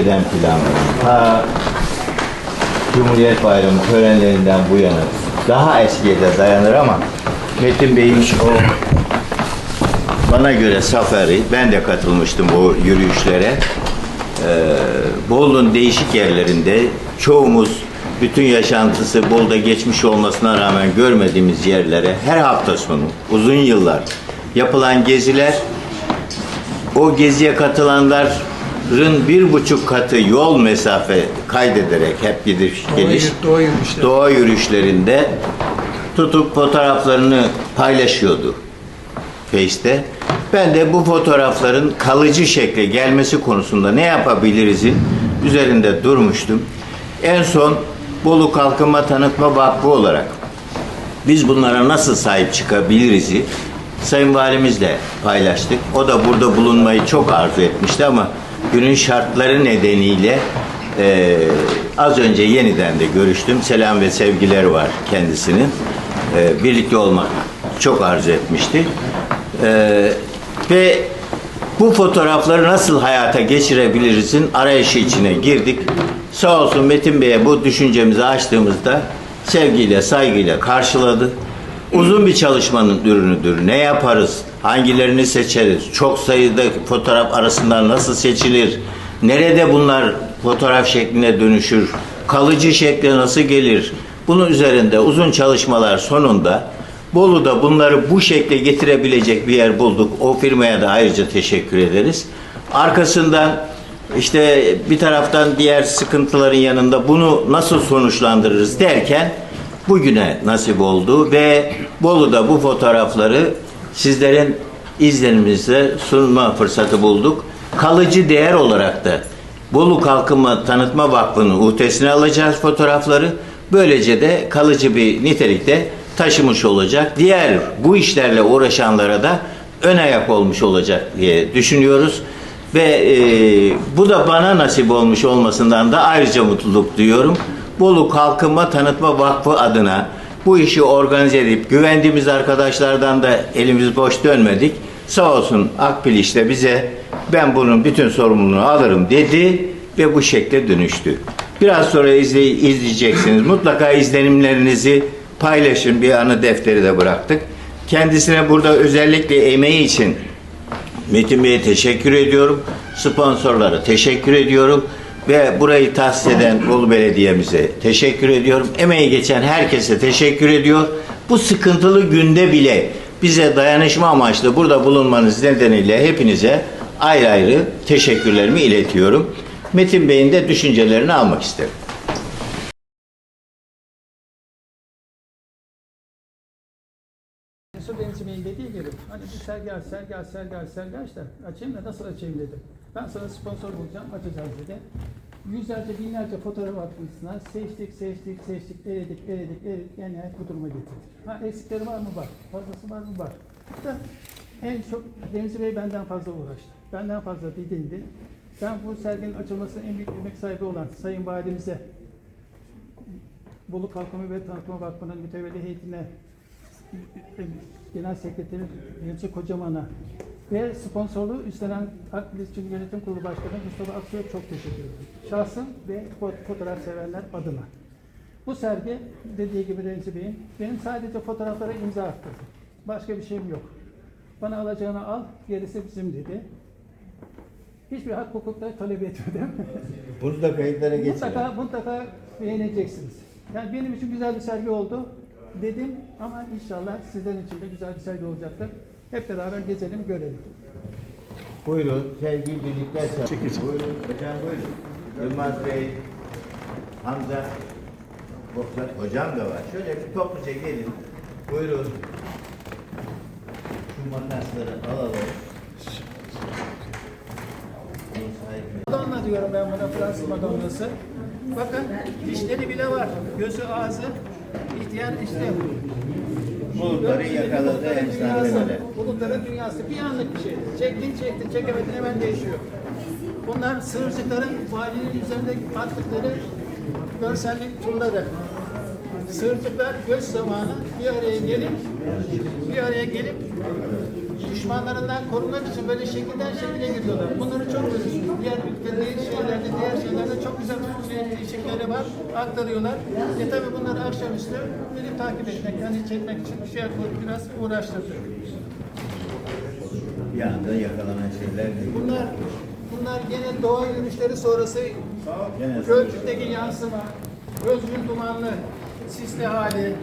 çok önceden planladım. Ta Cumhuriyet Bayramı törenlerinden bu yana daha eskiye de dayanır ama Metin Bey'in o bana göre safari, ben de katılmıştım o yürüyüşlere. Ee, Bolu'nun değişik yerlerinde çoğumuz bütün yaşantısı Bolu'da geçmiş olmasına rağmen görmediğimiz yerlere her hafta sonu uzun yıllar yapılan geziler o geziye katılanların bir buçuk katı yol mesafe kaydederek hep gidiş geliş doğa yürüyüşleri. doğa yürüyüşlerinde tutup fotoğraflarını paylaşıyordu Face'te. Ben de bu fotoğrafların kalıcı şekle gelmesi konusunda ne yapabilirizin üzerinde durmuştum. En son Bolu Kalkınma Tanıtma Vakfı olarak biz bunlara nasıl sahip çıkabiliriz'i Sayın Valimizle paylaştık. O da burada bulunmayı çok arzu etmişti ama günün şartları nedeniyle eee, az önce yeniden de görüştüm. Selam ve sevgiler var kendisinin. Eee, birlikte olmak çok arzu etmişti. Eee, ve bu fotoğrafları nasıl hayata geçirebilirizin arayışı içine girdik. Sağ olsun Metin Bey'e bu düşüncemizi açtığımızda sevgiyle, saygıyla karşıladı. Uzun bir çalışmanın ürünüdür. Ne yaparız? Hangilerini seçeriz? Çok sayıda fotoğraf arasından nasıl seçilir? Nerede bunlar fotoğraf şekline dönüşür? Kalıcı şekle nasıl gelir? Bunun üzerinde uzun çalışmalar sonunda Bolu'da bunları bu şekle getirebilecek bir yer bulduk. O firmaya da ayrıca teşekkür ederiz. Arkasından işte bir taraftan diğer sıkıntıların yanında bunu nasıl sonuçlandırırız derken bugüne nasip oldu ve Bolu'da bu fotoğrafları sizlerin izlenimize sunma fırsatı bulduk. Kalıcı değer olarak da Bolu Kalkınma Tanıtma Vakfı'nın uhdesine alacağız fotoğrafları. Böylece de kalıcı bir nitelikte taşımış olacak. Diğer bu işlerle uğraşanlara da ön ayak olmuş olacak diye düşünüyoruz. Ve e, bu da bana nasip olmuş olmasından da ayrıca mutluluk duyuyorum. Bolu Kalkınma Tanıtma Vakfı adına bu işi organize edip güvendiğimiz arkadaşlardan da elimiz boş dönmedik. Sağ olsun Akbil işte bize ben bunun bütün sorumluluğunu alırım dedi ve bu şekle dönüştü. Biraz sonra izle, izleyeceksiniz. Mutlaka izlenimlerinizi paylaşın. Bir anı defteri de bıraktık. Kendisine burada özellikle emeği için Metin Bey'e teşekkür ediyorum. Sponsorlara teşekkür ediyorum. Ve burayı tahsis eden Bolu Belediye'mize teşekkür ediyorum. Emeği geçen herkese teşekkür ediyor. Bu sıkıntılı günde bile bize dayanışma amaçlı burada bulunmanız nedeniyle hepinize ayrı ayrı teşekkürlerimi iletiyorum. Metin Bey'in de düşüncelerini almak isterim. Mesut Deniz Bey'in dediği gibi hani bir sergi aç, sergi aç, sergi aç, sergi aç da açayım da nasıl açayım dedi. Ben sana sponsor bulacağım, açacağız dedi. Yüzlerce, binlerce fotoğraf atmışsınlar. Seçtik, seçtik, seçtik, eledik, eledik, eledik. Yani nihayet bu duruma getirdik. Ha eksikleri var mı? Var. Fazlası var mı? Var. Da en çok Deniz Bey benden fazla uğraştı. Benden fazla didindi. Ben bu serginin açılmasının en büyük emek sahibi olan Sayın Valimize, Bolu Kalkınma ve Tanıtma Vakfı'nın mütevelli heyetine, Genel Sekreteri Yılcı Kocaman'a ve sponsorluğu üstlenen Akbilistçi Yönetim Kurulu Başkanı Mustafa Aksu'ya çok teşekkür ederim. Şahsım ve fo- fotoğraf severler adına. Bu sergi dediği gibi Remzi Bey'in benim sadece fotoğraflara imza attırdı. Başka bir şeyim yok. Bana alacağını al, gerisi bizim dedi. Hiçbir hak hukukta talep etmedim. Bunu da kayıtlara geçelim. mutlaka, mutlaka beğeneceksiniz. Yani benim için güzel bir sergi oldu dedim ama inşallah sizlerin için de güzel bir sergi olacaktır. Hep beraber gezelim, görelim. Buyurun, sevgili birlikler Çekil. Buyurun, hocam buyurun. Yılmaz Bey, Hamza, Boklar, hocam da var. Şöyle bir topluca gelin. Buyurun. Şu makasları alalım. Madonna diyorum ben buna Fransız Madonna'sı. Bakın dişleri bile var. Gözü, ağzı. ihtiyar işte. Bulutları yakaladı efsaneleri. Bulutların dünyası. Bir anlık bir şey. Çektin çektin çekemedin hemen değişiyor. Bunlar sığırcıkların valinin üzerinde attıkları görsellik turları. Sığırcıklar göç zamanı bir araya gelip bir araya gelip düşmanlarından korumak için böyle şekilden şekile giriyorlar. Bunları çok görüyorsunuz. Diğer ülkelerde, şeylerde, diğer şeylerde çok güzel şekilleri var. Aktarıyorlar. E tabi bunları akşamüstü beni takip etmek, yani çekmek için bir şey yapmak biraz uğraştırdı. Bir anda yakalanan şeyler değil. Bunlar bunlar gene doğa yürüyüşleri sonrası Gölcük'teki yansıma, Gölcük'ün dumanlı, sisli hali,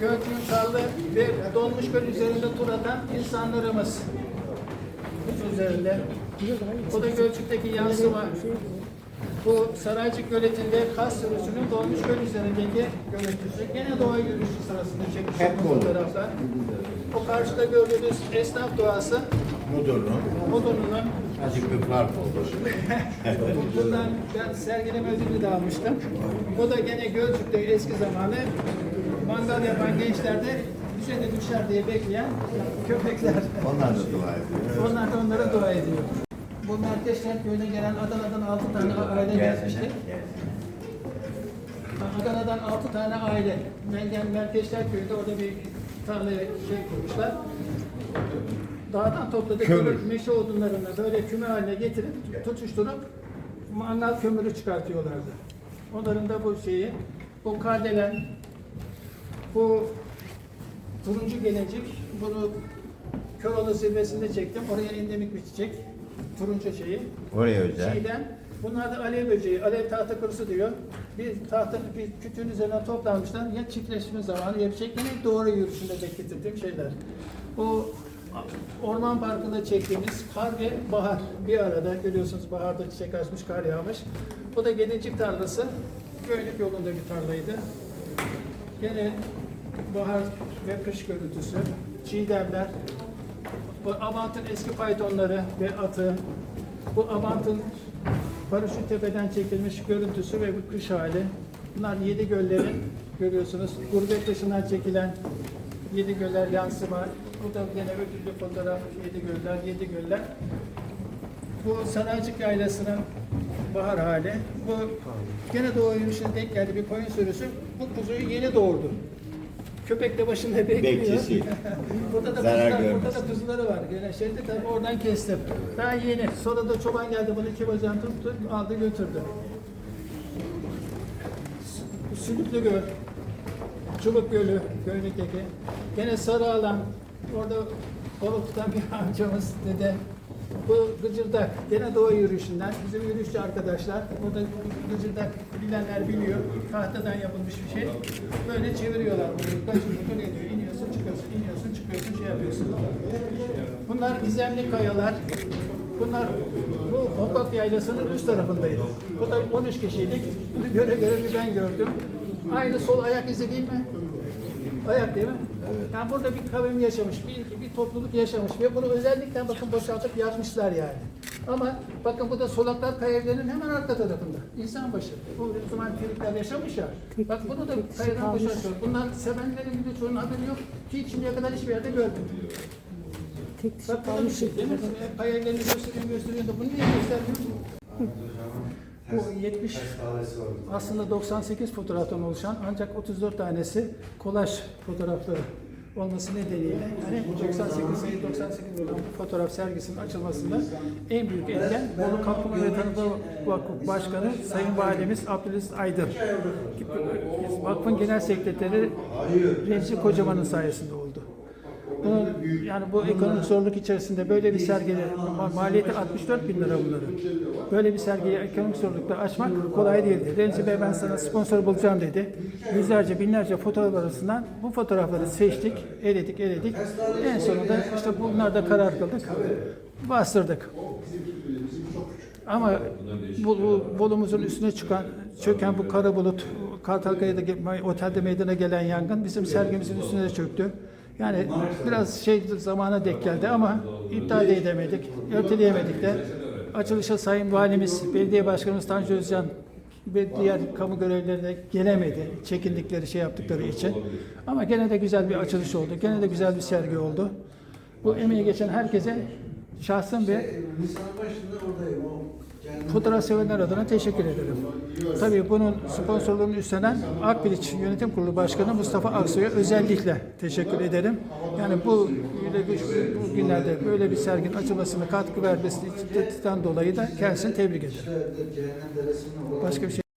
Gölcük'ün karlı ve donmuş göl üzerinde tur atan insanlarımız. Üzerinde. Bu da Gölcük'teki yansıma. Bu Saraycık Göleti'nde Kas sürüsünün dolmuş göl üzerindeki görüntüsü. Gene doğa yürüyüşü sırasında çekmiş Hep bu fotoğraflar. O karşıda gördüğünüz esnaf doğası Mudurnu. Modun'un Azıcık bir fark oldu. Bundan ben sergileme ödülü de almıştım. O da gene Gölcük'te eski zamanı mangal yapan gençlerde bize de düşer diye bekleyen köpekler. Onlar da dua ediyor. Onlar da onlara dua ediyor. Bu Merkezkent köyüne gelen Adana'dan 6 tane aile gelmişti. Adana'dan 6 tane aile. Mengen Merkezkent köyünde orada bir tarlaya şey kurmuşlar. Dağdan topladık Kömür. meşe odunlarını böyle küme haline getirip tutuşturup mangal kömürü çıkartıyorlardı. Onların da bu şeyi, bu kardelen, bu turuncu gelincik, bunu Köroğlu zirvesinde çektim. Oraya endemik bir çiçek. Turuncu şeyi. Oraya özel. Çiğdem. Bunlar da alev böceği, alev tahta kurusu diyor. Bir tahta bir kütüğün üzerine toplanmışlar. Ya çiftleşme zamanı ya bir. Yine doğru yürüyüşünde bekletildiğim şeyler. Bu orman parkında çektiğimiz kar ve bahar bir arada görüyorsunuz baharda çiçek açmış, kar yağmış. Bu da gelincik tarlası. Göynük yolunda bir tarlaydı. Gene bahar ve kış görüntüsü. Çiğdemler. Bu Abant'ın eski faytonları ve atı. Bu Abant'ın paraşüt tepeden çekilmiş görüntüsü ve bu kış hali. Bunlar yedi göllerin görüyorsunuz. Gurbet dışından çekilen yedi göller yansıma. Bu da gene ödüllü fotoğraf. Yedi göller, yedi göller. Bu Saraycık Yaylası'nın bahar hali. Bu gene doğu yürüyüşüne denk geldi bir koyun sürüsü. Bu kuzuyu yeni doğurdu. Köpek de başında bekliyor. Bekçisi. burada da Zarar kuzular, görmesin. burada da kuzuları var. Gene şeyde tabii oradan kestim. Daha yeni. Sonra da çoban geldi bunu iki bacağını tuttu, aldı götürdü. Sü- Sülüklü Göl. Çubuk Gölü, Gölükteki. Gene sarı alan. Orada balık tutan bir amcamız dede. Bu gıcırdak. Gene doğa yürüyüşünden. Bizim yürüyüşçü arkadaşlar. Burada gıcırdak bilenler biliyor. Tahtadan yapılmış bir şey. Böyle çeviriyorlar bunu. Kaçırıyor, ediyor. İniyorsun, çıkıyorsun, iniyorsun, çıkıyorsun, şey yapıyorsun. Bunlar gizemli kayalar. Bunlar bu Hokok Yaylası'nın üst tarafındaydı. Bu da 13 kişiydik. Bunu göre göre ben gördüm. Aynı sol ayak izi değil mi? Ayak değil mi? Yani burada bir kavim yaşamış, bir, bir topluluk yaşamış ve bunu özellikle bakın boşaltıp yazmışlar yani. Ama bakın bu da Solaklar Kayaevlerinin hemen arka tarafında. İnsan başı. Bu zaman Türkler yaşamış ya. Bak bunu da kayadan boşaltıyor. Bunlar sevenlerin bir de çoğunun haberi yok. Ki şimdiye kadar hiçbir yerde görmedim. Tek dişi Bak burada bir kalmış. şey değil mi? Kayaylarını gösteriyor, gösteriyor da bunu niye göstermiyor? Bu 70 aslında 98 fotoğraftan oluşan ancak 34 tanesi kolaj fotoğrafları olması nedeniyle yani 98 sayı 98 olan fotoğraf sergisinin açılmasında en büyük etken Bolu Kalkınma ve Tanıtım Vakfı Başkanı Sayın Valimiz Abdülaziz Aydın. Vakfın Genel Sekreteri Remzi Kocaman'ın sayesinde oldu. Bunun, yani bu ekonomik zorluk içerisinde böyle bir sergi ma- maliyeti 64 bin lira bunların. Böyle bir sergiyi ekonomik zorlukta açmak kolay değildi. Remzi Bey ben sana sponsor bulacağım dedi. Yüzlerce binlerce fotoğraf arasından bu fotoğrafları seçtik, eledik, eledik. En sonunda işte bunlarda karar kıldık, bastırdık. Ama bu, bu Bolu'muzun üstüne çıkan, çöken bu kara bulut, Kartalkaya'da otelde meydana gelen yangın bizim sergimizin üstüne çöktü. Yani biraz şey zamana denk geldi ama iptal de edemedik, erteleyemedik de. Açılışa Sayın Valimiz, Belediye Başkanımız Tanju Özcan ve diğer kamu görevlileri de gelemedi. Çekindikleri şey yaptıkları için. Ama gene de güzel bir açılış oldu. Gene de güzel bir sergi oldu. Bu emeği geçen herkese şahsım ve Nisan başında oradayım. O fotoğraf sevenler adına teşekkür ederim. Tabii bunun sponsorluğunu üstlenen Akbiliç Yönetim Kurulu Başkanı Mustafa Aksoy'a özellikle teşekkür ederim. Yani bu, bu günlerde böyle bir serginin açılmasına katkı vermesinden dolayı da kendisini tebrik ederim. Başka bir şey